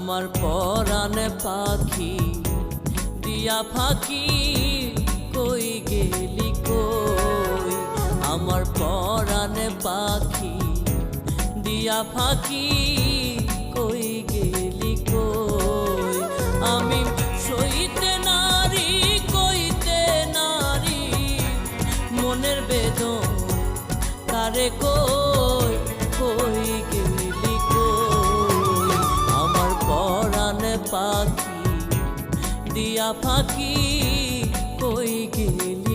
আমার পরাণে পাখি দিয়া ফাঁকি কই গেলি কই? আমার পরাণে পাখি দিয়া ফাঁকি দিয়া ফাঁকি কই গেলি?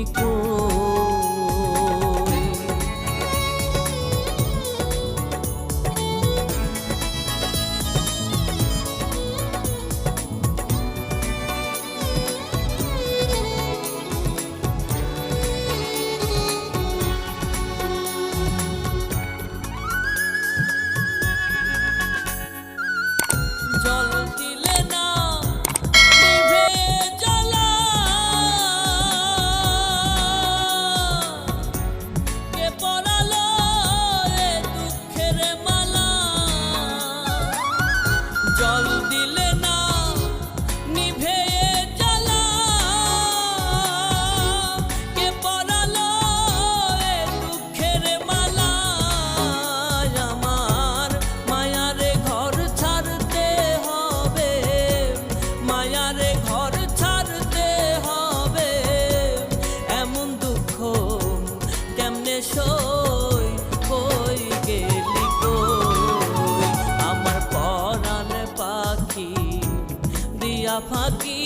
ফাঁকি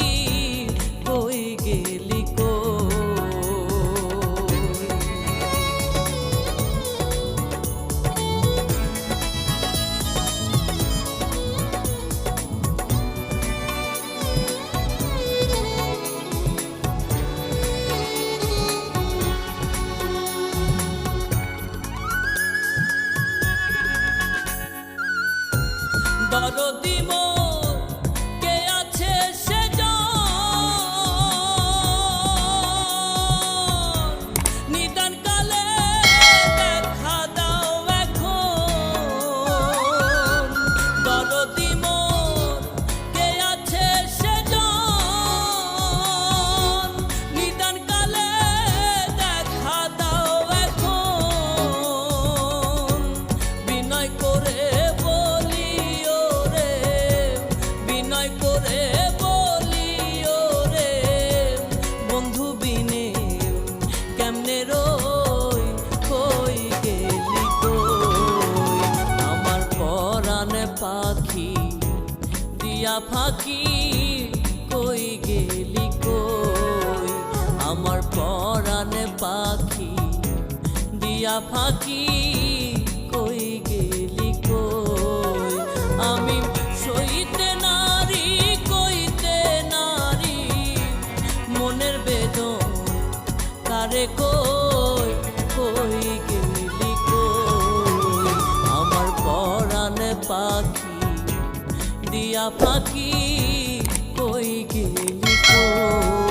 কই গেলি দরদি মোর দিয়া ফাঁকি কই গেলি কই? আমার পরাণে পাখি দিয়া ফাঁকি কই গেলি কই? আমি সইতে নারী, কইতে নারী, মনের বেদন কারে কই? কই গেলি কই? আমার পরাণে পাখি দিয়া পাখি কই গেলি কই